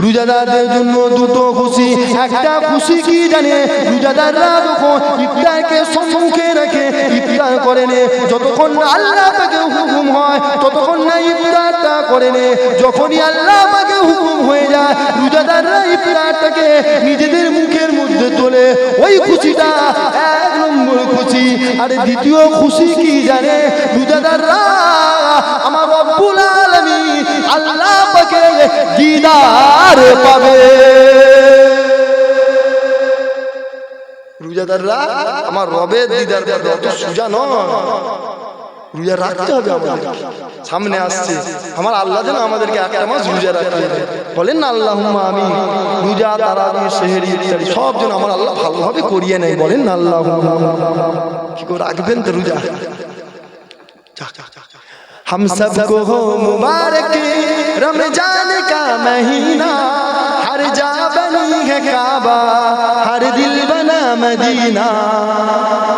রোজাদারদের জন্য দুটো খুশি। একটা খুশি কি জানে? রোজাদাররা যখন ইফতারকে সম্মুখে রেখে যতক্ষণ আল্লাহ পাকে হুকুম হয়, ততক্ষণ না যখনই আল্লাহ পাকে হুকুম হয়ে যায়, রোজাদাররা নিজেদের মুখের মধ্যে তোলে। ওই খুশিটা এক নম্বর খুশি। আর দ্বিতীয় খুশি কি জানে? রোজাদাররা, আমার রব্বুল আলামিন আল্লাহ পাকে দিদার পাবে। রোজাদাররা আমার রবের দিদার পাবে অত সুজা নয় রোজা রাখতে হবে আমাদের সামনে আসছে আমার আল্লাহ যেন আমাদেরকে একটা মাস রোজা রাখতে হবে বলেন না আল্লাহ আমি রোজা তারাবি সেহেরি ইত্যাদি সব যেন আমার আল্লাহ ভালোভাবে করিয়ে নেয় বলেন না আল্লাহ কি করে রাখবেন তো রোজা हम सबको हो मुबारक रमजान का महीना हर जा बनी है काबा हर दिल बना मदीना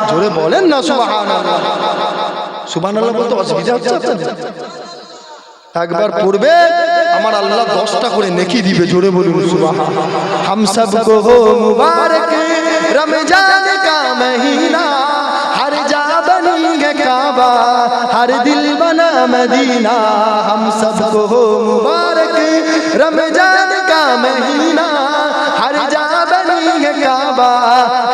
জোরে বলেন না সুবহানাল্লাহ সুবহানাল্লাহ বলতে অসুবিধা হচ্ছে আপনাদের একবার পড়বে আমার আল্লাহ দশটা করে নেকি দিবে জোরে বলুন সুবহান हम सबको हो मुबारक रमजान का महीना हर जा बनी है काबा हर दिल बना मदीना हम सबको हो मुबारक रमजान का महीना हर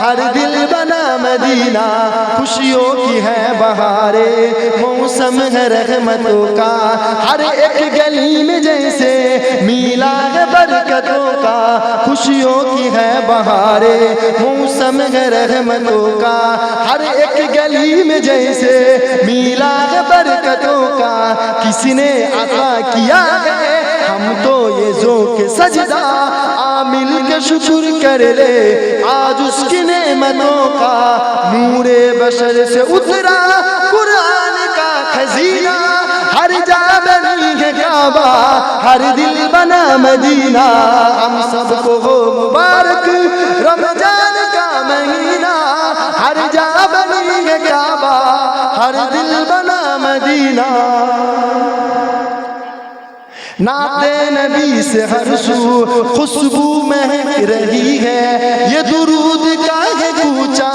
ہر دل بنا مدینہ، خوشیوں کی ہے بہارے، موسم ہے رحمتوں کا۔ ہر ایک گلی میں جیسے میلا ہے برکتوں کا۔ خوشیوں کی ہے بہارے، موسم ہے رحمتوں کا۔ ہر ایک گلی میں جیسے میلا ہے برکتوں کا۔ کس نے عطا کیا ہے؟ हम तो ये जो के सजदा आमिल के शुक्र कर ले आज उसकी नेमतों का नूरे बशर से उतरा कुरान का खजीना हर जा बनी है काबा हर दिल बना मदीना हम सबको हो मुबारक रमजान का महीना हर जा बनी है काबा हर दिल बना मदीना نعت نبی سے ہر سو خوشبو مہک رہی ہے۔ یہ درود کا ہے کوچا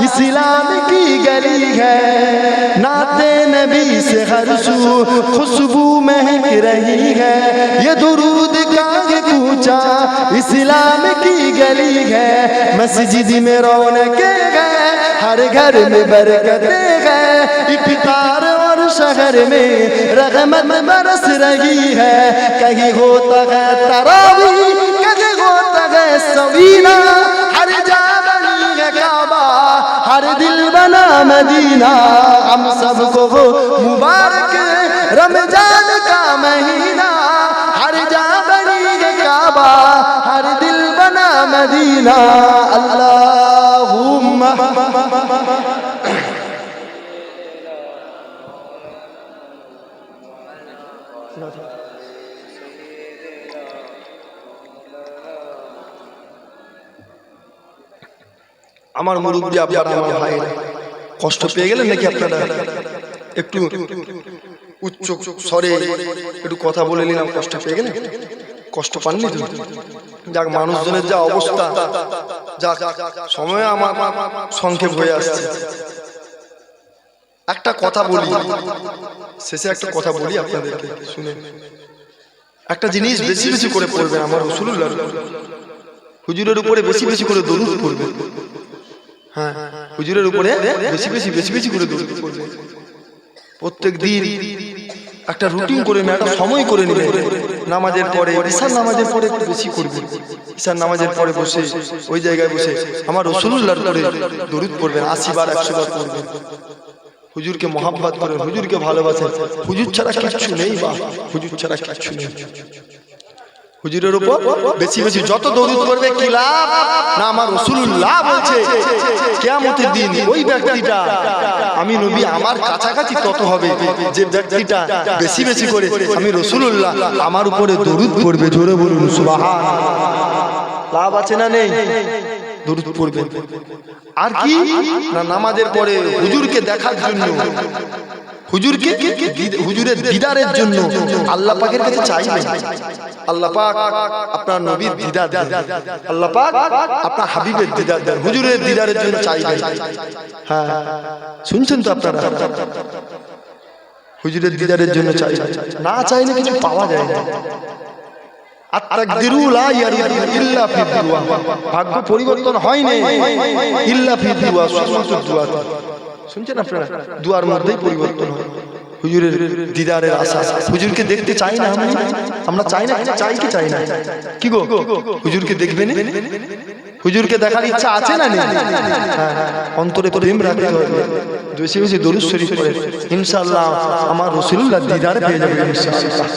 اسلام کی گلی ہے۔ نعت نبی سے ہر سو خوشبو مہک رہی ہے۔ یہ درود کا ہے کوچا اسلام کی گلی ہے۔ مسجد میں رونقیں گئے ہر گھر میں برکتے گئے افتار شہر میں رحمت برس رہی ہے۔ کہیں ہوتا ہے تراوی، کہیں ہوتا ہے سوینا ہر جا بنی ہے کعبہ، ہر دل بنا مدینہ۔ ہم سب کو وہ مبارک رمجان کا مہینہ۔ ہر جا بنی ہے کعبہ، ہر دل بنا مدینہ۔ اللہ আমার মুরব্বী আপনারা আমার ভাই কষ্ট পেয়ে গেলেন নাকি আপনারা? একটু উচ্চ স্বরে একটু কথা বলে নিলাম, কষ্ট পেয়ে গেলেন? কষ্ট পাননি যাক, মানুষজনের যা অবস্থা, যাক, সময় আমার সংক্ষেপ হয়ে আসছে। একটা কথা বলি, শেষে একটা কথা বলি আপনাদেরকে, শুনে। একটা জিনিস বেশি বেশি করে পড়বেন আমার রসুল্লাহ হুজুরের উপরে বেশি বেশি করে দরুদ পড়বেন। হ্যাঁ হুজুরের উপরে বেশি বেশি বেশি বেশি করে পড়বেন প্রত্যেক দিন একটা রুটিন করে নেন, একটা সময় করে নেবেন নামাজের পরে ঈশার নামাজের পরে একটু বেশি করবেন ঈশার নামাজের পরে বসে ওই জায়গায় বসে আমার রসুল্লাহর পরে দরুদ পড়বেন আশি বার একশো বার পড়বেন। হুজুরকে মহাব্বাত করেন হুজুরকে ভালোবাসেন। হুজুর ছাড়া কিচ্ছু নেই বা হুজুর ছাড়া কিচ্ছু নেই। হুজুরের উপর বেশি বেশি যত দৌড় করবে কি লাভ? না আমার রসুল্লাহ বলছে কেমতের দিন ওই ব্যক্তিটা আমি নবী আমার কাছাকাছি তত হবে যে ব্যক্তিটা বেশি বেশি করে আমি রসুল্লাহ আমার উপরে দরুদ করবে জোরে বলুন লাভ আছে না নেই? দরুদ পড়বেন আর কি? না নামাজের পরে হুজুরকে দেখার জন্য হুজুরকে হুজুরের দিদারের জন্য আল্লাহ পাকের কাছে চাইবেন আল্লাহ পাক আপনার নবীর দিদার দেন। আল্লাহ পাক আপনার হাবিবের দিদার দেন। হুজুরের দিদারের জন্য চাইবেন হ্যাঁ শুনছেন তো আপনারা? হুজুরের দিদারের জন্য চাই না চাইলে কিছু পাওয়া যায় না। ভাগ্য পরিবর্তন হয় নাই ইল্লা ফি দুআ শুধুমাত্র দুআতে শুনছেন আপনারা? দুয়ার মধ্যেই পরিবর্তন হয়। হুজুরের দিদারের আশা হুজুরকে দেখতে চাই না আমরা আমরা চাই না চাই কি চাই না? কি গো? হুজুরকে দেখবেন? হুজুরকে দেখার ইচ্ছা আছে না নেই? অন্তরে প্রেম রাখতে হবে। বেশি বেশি দরুদ শরীফ পড়ে। ইনশাআল্লাহ আমার রাসূলুল্লাহ দিদার পেয়ে যাবে ইনশাআল্লাহ।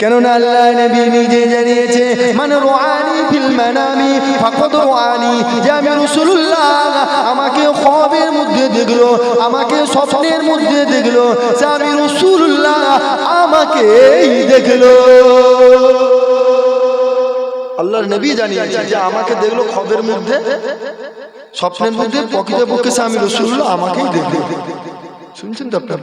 কেননা আল্লাহ নবী নিজে জানিয়েছে মানে রোয়ানি ফিল মানামি, ফাকদ রোয়ানি যে আমি রাসূলুল্লাহ, আমাকে খ্বাবের মধ্যে দেখল, আমাকে স্বপ্নের মধ্যে দেখল, যে আমি রাসূলুল্লাহ আমাকেই দেখল। আল্লাহর নবী জানিয়েছে যে আমাকে দেখল খবের মধ্যে, স্বপ্নের মধ্যে প্রকৃতপক্ষে আমি রসুল্লাহ আমাকেই দেখল। শুনছেন তো আপনার?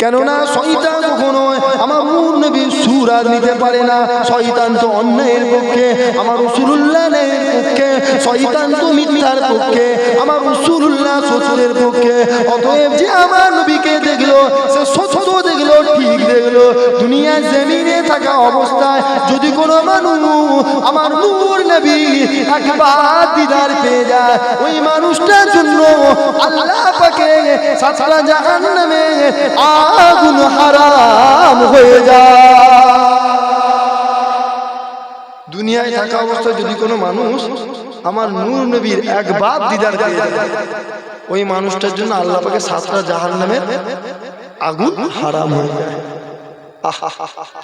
কেননা শয়তান কখনো আমার মূল নবীর সুর আর নিতে পারে না। শয়তান তো অন্যায়ের পক্ষে আমার রসুল্লাহের পক্ষে শয়তান তো মিথ্যার পক্ষে আমার রসুল্লাহ সত্যের পক্ষে। অতএব যে আমার নবীকে দেখল সে সত্য দেখল ঠিক দেখল দুনিয়া জমিনে থাকা অবস্থায় যদি কোনো মানুষ আমার নূর নবী একবার দিদার পেয়ে যায়, ওই মানুষটার জন্য আল্লাহ পাকে সাতটা জাহান্নামে আগুন হারাম হয়ে যায়। দুনিয়ায় থাকা অবস্থায় যদি কোনো মানুষ আমার নূর নবীর পেয়ে যায়, ওই মানুষটার জন্য আল্লাহ পাকে সাতটা জাহান্নামের আগুন হারাম হয়ে যায়। আহা,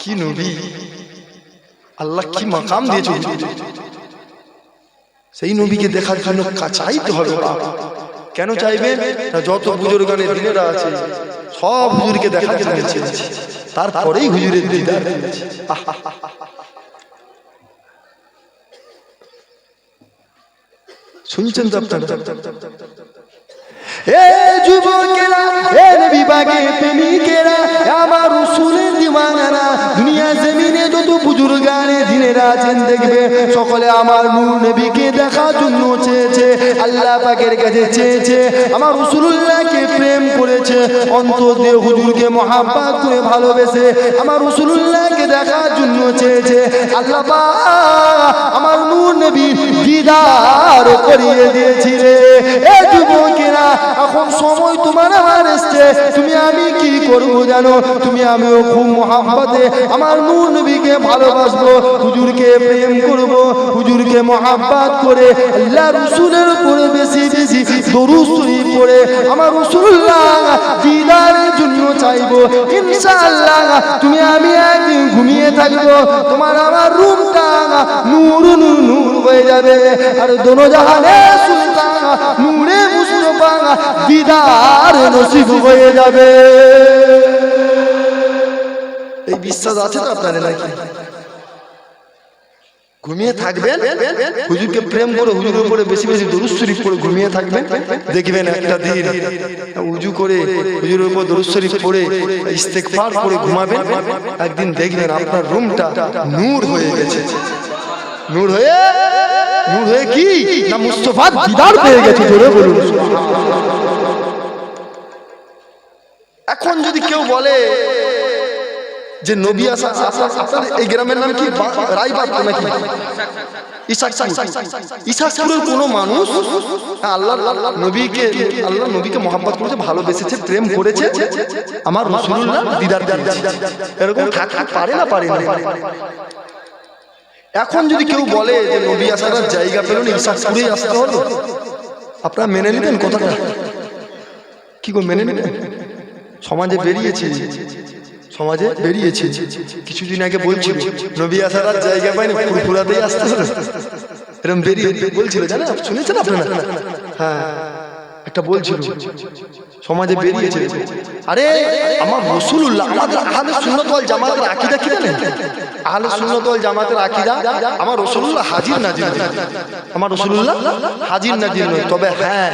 কি নবী? আল্লাহ কি মাকাম দিয়েছে। সেই নবীকে দেখার জন্য চাইতে হবে। কেন চাইবে? না যত বুজুর্গানের দিনেরা আছে সব হুজুরকে জন্য চেয়েছে তারপরেই হুজুরের দিদার শুনছেন তো আপনারা? এ যুবকেরা এ বিভাগে প্রেমিকেরা আমার রসুলের যত দিনেরা আছেন দেখবে সকলে আমার নূর নবীকে দেখার জন্য চেয়েছে, আল্লাহ পাকের কাছে চেয়েছে। আমার রসুল্লাহকে প্রেম করেছে, অন্তর দিয়ে হুজুরকে মহাব্বাত করে ভালোবেসে আমার রসুল্লাহকে দেখার জন্য চেয়েছে। আল্লাহ আমার নূর নবীর দিদার করিয়ে দিয়েছিলে। এ যুবকেরা, এখন সময় তোমার আমার এসছে। তুমি আমি কি করব জানো? তুমি আমিও খুব মহাব্বতে আমার নূর নবীকে ভালোবাসবো। হুজুরকে প্রেম করব, হুজুরকে মহাব্বাত করে আল্লাহ রসুলের উপরে বেশি বেশি দরুদ পড়ে, আমার রসুল্লাহ দিদারের জন্য চাইব, ইনশাআল্লাহ তুমি আমি একদিন ঘুমিয়ে থাকব, তোমার আমার রুমটা নূর নূর হয়ে যাবে। আর দোনো জাহানে সুলতান নূরে মুস্তফা দিদার নসিব হয়ে যাবে। এই বিশ্বাস আছে তো আপনাদের নাকি? ঘুমিয়ে থাকবেন? হুজুরকে প্রেম করে হুজুরের উপরে বেশি বেশি দরুদ শরীফ পড়ে ঘুমিয়ে থাকবেন? দেখবেন একটা দিন উজু করে হুজুরের উপর দরুদ শরীফ পড়ে ইস্তেগফার করে ঘুমাবেন। একদিন দেখবেন আপনার রুমটা নূর হয়ে গেছে। নূর হয়ে? নূর হয়ে কি? না মুস্তফা দিদার পেয়ে গেছে? জোরে বলুন। এখন যদি কেউ বলে যে নবী আসা আপনার এই গ্রামের নাম কি? রায়বাগ নাকি? ইসাকপুরের কোনো মানুষ আল্লাহ নবীকে আল্লাহ নবীকে মহাব্বত করেছে ভালোবেসেছে প্রেম করেছে। আমার রসুল্লাহ দিদার এরকম থাকতে পারে না পারে না। এখন যদি কেউ বলে যে নবী আসার জায়গা পেল না ইসাকপুরেই আসতে হলো। আপনারা মেনে নিবেন কথাটা কি গো মেনে নিবেন? সমাজে বেরিয়েছে। সমাজে বেরিয়েছে। কিছুদিন আগে বলছিল নবী আসার আর জায়গা পায়নি ফুরফুরাতেই আসতে হবে এরকম বেরিয়ে বলছিল জানেন? শুনেছেন আপনারা? হ্যাঁ। একটা বলছিল সমাজে বেরিয়েছে আরে আমার রসুল্লাহ আমাদের আহলে সুন্নাত ওয়াল জামাতের আকীদা কি জানেন? আহলে ওয়াল জামাতের আকীদা আমার রসুল্লাহ হাজির নাজির। আমার রসুল্লাহ হাজির নাজির নয় তবে হ্যাঁ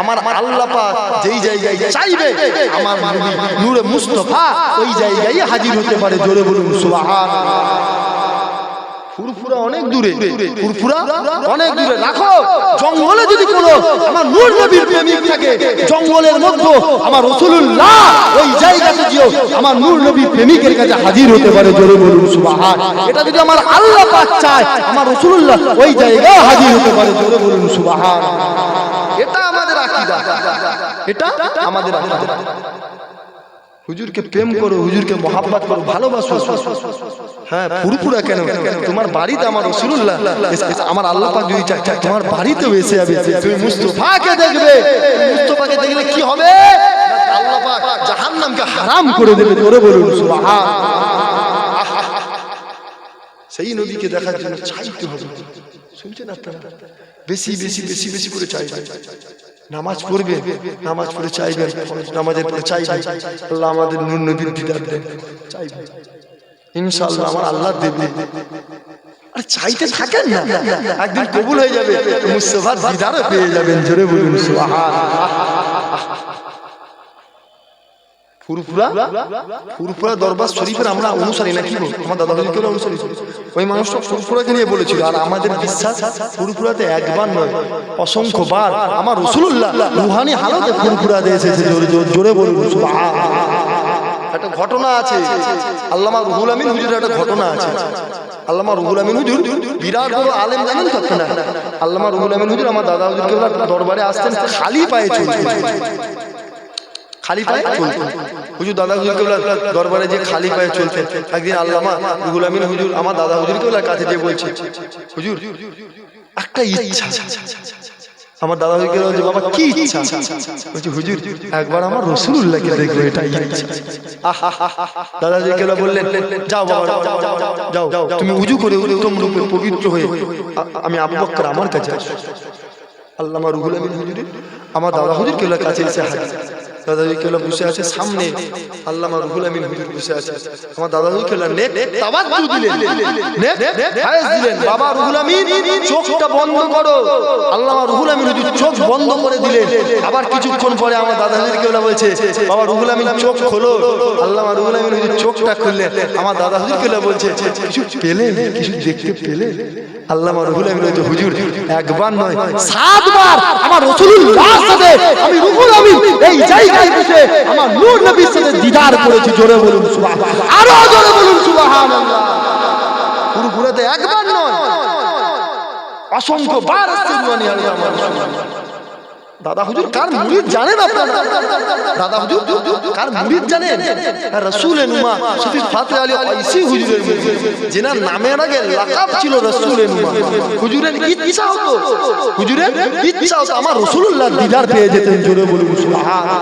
আমার আল্লাহ পাক যেই জায়গায় চাইবে, আমার নবী নূরে মুস্তাফা ওই জায়গায় হাজির হতে পারে। জোরে বলুন, সুবহানাল্লাহ। ফুরফুরা অনেক দূরে। ফুরফুরা অনেক দূরে। রাখো জঙ্গলে যদি কোনো আমার নূর নবীর প্রেমিক থাকে জঙ্গলের মধ্যে আমার রাসূলুল্লাহ ওই জায়গাতে গিয়েও আমার নূর নবীর প্রেমিকের কাছে হাজির হতে পারে জোরে বলুন সুবহান। এটা যদি আমার আল্লাহ পাক চায় আমার রাসূলুল্লাহ ওই জায়গায় হাজির হতে পারে জোরে বলুন সুবহান। এটা আমাদের আকীদা। এটা আমাদের আকীদা। হুজুরকে প্রেম করো, হুজুরকে মহাব্বত করো, ভালোবাসো। হ্যাঁ ফুরফুরা কেন? তোমার বাড়িতে আমার রসুল্লাহ আমার আল্লাহ পাক যদি চায়, তোমার বাড়িতেও এসে যাবে তুমি মুস্তফাকে দেখবে। মুস্তফাকে দেখলে কি হবে? আল্লাহ পাক জাহান্নামকে হারাম করে দেবে, জোরে বলুন, সুবহান। সেই নদীকে দেখার জন্য চাইতে হবে। শুনছেন আপনারা? বেশি বেশি বেশি বেশি করে চাইবেন নামাজ পড়বে, নামাজ পড়ে চাইবেন নামাজের পরে চাইবেন আল্লাহ আমাদের নূর নবীর দিদার দেন। চাইবেন ইনশাআল্লাহ আমার আল্লাহ দেবে। আর চাইতে থাকেন না। একদিন কবুল হয়ে যাবে, মুস্তফার দিদারও পেয়ে যাবেন। জোরে বলুন সুবহান ফুরফুরা? দরবার শরীফের আমরা অনুসারী নাকি? আমার দাদা অনুসারী ওই নিয়ে বলেছিল, আর আমাদের বিশ্বাস একবার নয় আমার জোরে- জোরে বলুন একটা ঘটনা আছে। আল্লামা আমিন একটা ঘটনা আছে। আল্লামা আমিন বিরাট আলেম আমিন আমার দাদা দরবারে আসতেন, খালি পায়ে চলতেন খালি পায়ে চলতেন হুজুর দাদা হুজুর দরবারে যে খালি পায়ে চলতেন একদিন আল্লামা রুহুল আমিন হুজুর আমার দাদা হুজুর কেবলার কাছে যে বলছে হুজুর একটা ইচ্ছা আমার দাদা হুজুর কেবলা বলছে বাবা কি ইচ্ছা? বলছে হুজুর একবার আমার রসুল্লাহকে দেখব এটা ইচ্ছা। দাদা হুজুর কেবলা বললেন যাও বাবা যাও যাও তুমি উজু করে উত্তম রূপে পবিত্র হয়ে আমি আবু বকর আমার কাছে আসো। আল্লামা রুহুল আমিন হুজুরের আমার দাদা হুজুর কেবলার কাছে এসে হাজির। হুজুর হুজুর আমার দাদা হুজুর হুজুর দিলেন। আবার কিছুক্ষণ পরে আমার দাদা হুজুর কেবলা বলছে, বাবা রুহুল আমিন, চোখ খোলো। আল্লামা রুহুল আমিন হুজুর চোখটা খুললেন। আমার দাদা হুজুর কেবলা বলছে, কিছু পেলেন? কিছু দেখতে পেলেন? আল্লামা রুহুল আমিন বলছে, হুজুর, একবার নয়, সাতবার আমার সাথে আমি রুহুল আমিন, এই জায়গায় দেশে আমার নূর নবীর সাথে দিদার করেছি, জোরে বলুন সুবাহ আরও জোরে বলুন সুবাহ পুরো ঘুরাতে একবার নয়। অসংখ্য বার রাসূলুল্লাহ। দাদা হুজুর কার মুরিদ জানেন আপনারা? দাদা হুজুর কার মুরিদ জানেন? রাসূল নুমা শফি ফাতে আলী আইসি হুজুরের মুরিদ। যেনার নামের আগে লাকাব ছিল রাসূল নুমা হুজুরের ইচ্ছা হতো। হুজুরের ইচ্ছা হতো। আমার রাসূলুল্লাহ দিদার পেয়ে যেতেন জোরে বলুন সুবহানাল্লাহ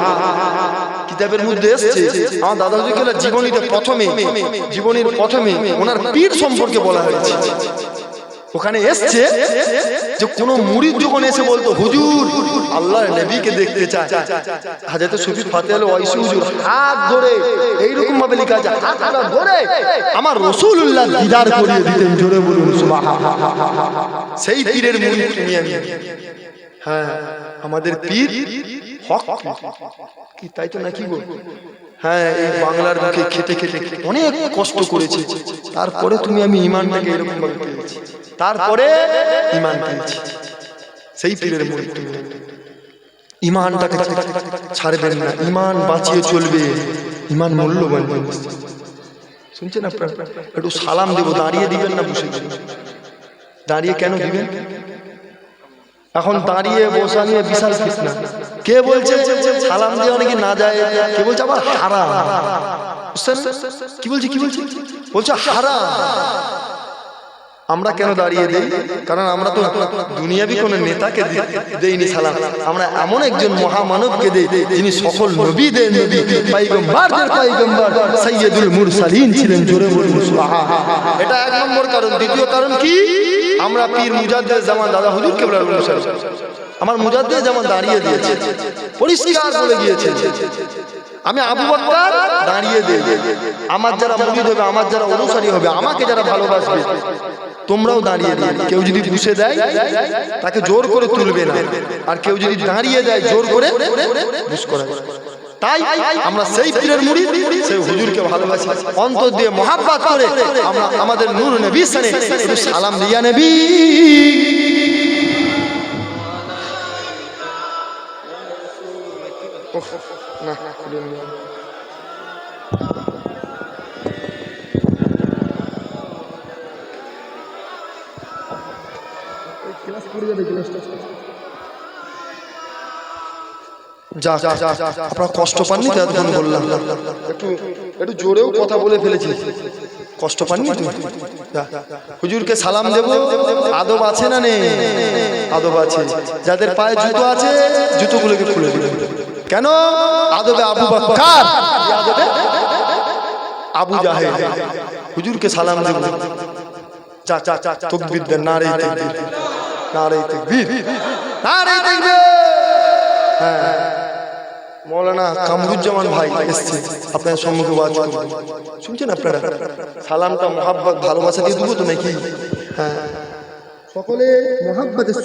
কিতাবের মধ্যে এসেছে আমার দাদা হুজুরকে জীবনীতে প্রথমে জীবনীর প্রথমে ওনার পীর সম্পর্কে বলা হয়েছে। ওখানে এসছে যে কোন মুরিদ যখন এসে বলতো, হুজুর, আল্লাহর নবীকে দেখতে চায় হাজরত সুফি ফাতে আল ওয়াইসি হুজুর হাত ধরে এইরকম ভাবে লেখা আছে হাতটা ধরে আমার রাসূলুল্লাহ দিদার করিয়ে দিতেন, জোরে বলুন সেই পীরের মুরিদ তুমি আমি। হ্যাঁ আমাদের পীর হক। কি? তাই তো নাকি গো? হ্যাঁ এই বাংলার বুকে খেতে খেতে অনেক কষ্ট করেছে। তারপরে তুমি আমি ইমানটাকে এরকম ভাবে পেয়েছি। তারপরে ইমান পেয়েছি সেই পীরের আমি। ইমানটাকে ছাড়বেন না ইমান বাঁচিয়ে চলবে ইমান মূল্যবান। শুনছেন আপনারা? একটু সালাম দেবো দাঁড়িয়ে দিবেন না বসে দাঁড়িয়ে কেন দিবেন? এখন দাঁড়িয়ে বসা নিয়ে বিশাল ফিতনা। কে বলছে সালাম দিয়ে অনেকে না যায়? কে বলছে আবার বুঝছেন? কি বলছে কি বলছে? বলছে হারাম। আমরা কেন দাঁড়িয়ে দিই? কারণ আমরা তো দুনিয়াবি কোন নেতাকে দেইনি সালাম। আমরা এমন একজন মহামানবকে দেই যিনি সকল নবীদের নবী। পাইগম্বরদের পাইগম্বর সৈয়দুল মুরসালিন ছিলেন জোরে বলুন। এটা এক নম্বর কারণ। দ্বিতীয় কারণ কি? আমরা পীর মুজাদ্দেদ জামান দাদা হুজুর কেবলার অনুসারী। আমার মুজাদ্দিদ যেমন দাঁড়িয়ে দিয়েছে পরিষ্কার বলে গিয়েছে। আমি আবু বকর দাঁড়িয়ে দেব আমার যারা মুরিদ হবে আমার যারা অনুসারী হবে আমাকে যারা ভালোবাসবে তোমরাও দাঁড়িয়ে দিবে কেউ যদি বুঝে দেয়, তাকে জোর করে তুলবে না। আর কেউ যদি দাঁড়িয়ে দেয়, জোর করে তাই আমরা সেই পীরের মুরিদ সেই হুজুরকে ভালোবাসি। অন্তর দিয়ে মহাব্বত করে আমরা আমাদের নূর নবী সালাম দিয়া নবী! না যা আপনারা কষ্ট পাননি তো এতক্ষণ বললাম। একটু একটু জোরেও কথা বলে ফেলেছি। কষ্ট পাননি হুজুরকে সালাম দেব। আদব আছে না নেই? আদব আছে। যাদের পায়ে জুতো আছে জুতোগুলোকে খুলে দিবে। কেন? আদবে আবু বকর আদবে আবু জাহেদ হুজুরকে সালাম দেব। চা চা চা তকবীর দেন নারে তকবীর। নারে তকবীর নারে তকবীর। হ্যাঁ। মৌলানা কামরুজ্জামান ভাই এসছে, আপনার সম্মুখে শুনছেন আপনারা? সালামটা, মোহাব্বত, ভালোবাসা দিয়ে দেবো তো নাকি? হ্যাঁ। সকলে মোহাব্বতের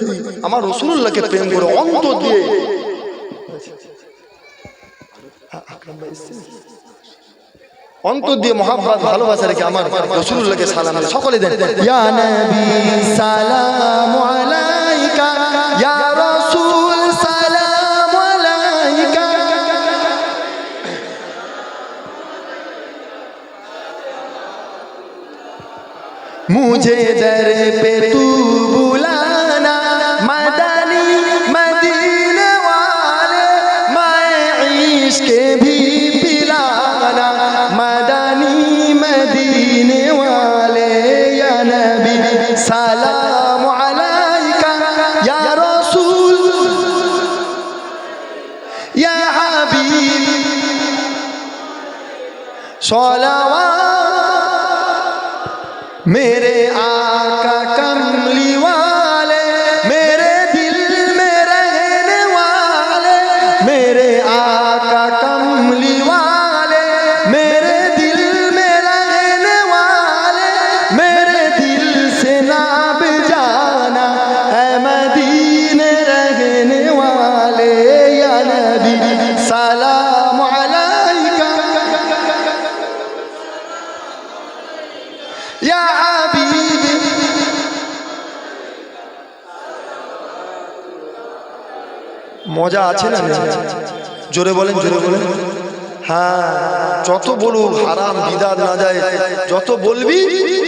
আমার রসুল্লাহকে প্রেম করে অন্তর দিয়ে। অন্তর দিয়ে মহাভারত ভালোবাসা রেখে আমার রসুল্লাহকে সালাম সকলে দেন। মুঝে দর পে তু মজা আছে না জোরে বলেন জোরে বলেন। হ্যাঁ যত বলুক হারাম, বিদাত না যায়, যত বলবি,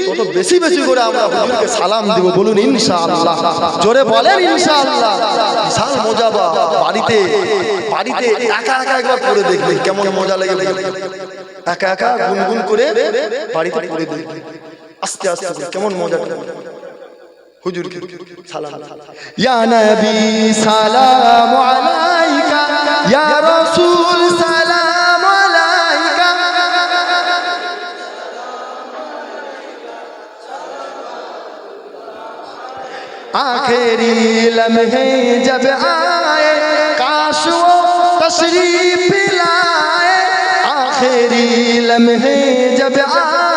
তত বেশি বেশি করে আমরা হুজুরকে সালাম দেব। বলুন, ইনশাআল্লাহ। জোরে বলেন, ইনশাআল্লাহ। বিশাল মজা বা বাড়িতে বাড়িতে একা একা একবার করে দেখবেন, কেমন মজা লাগে একা একা গুনগুন করে বাড়িতে পড়ে দেখবেন। আস্তে আস্তে কেমন মজা হুজুরকে সালাম ইয়া নবী সালাম আলাইকা, ইয়া রাসূল সালাম আলাইকা। আখেরি লমহে জব আয়ে কাশ ও তশরীফ লায়ে। আখেরি লমহে জব আয়ে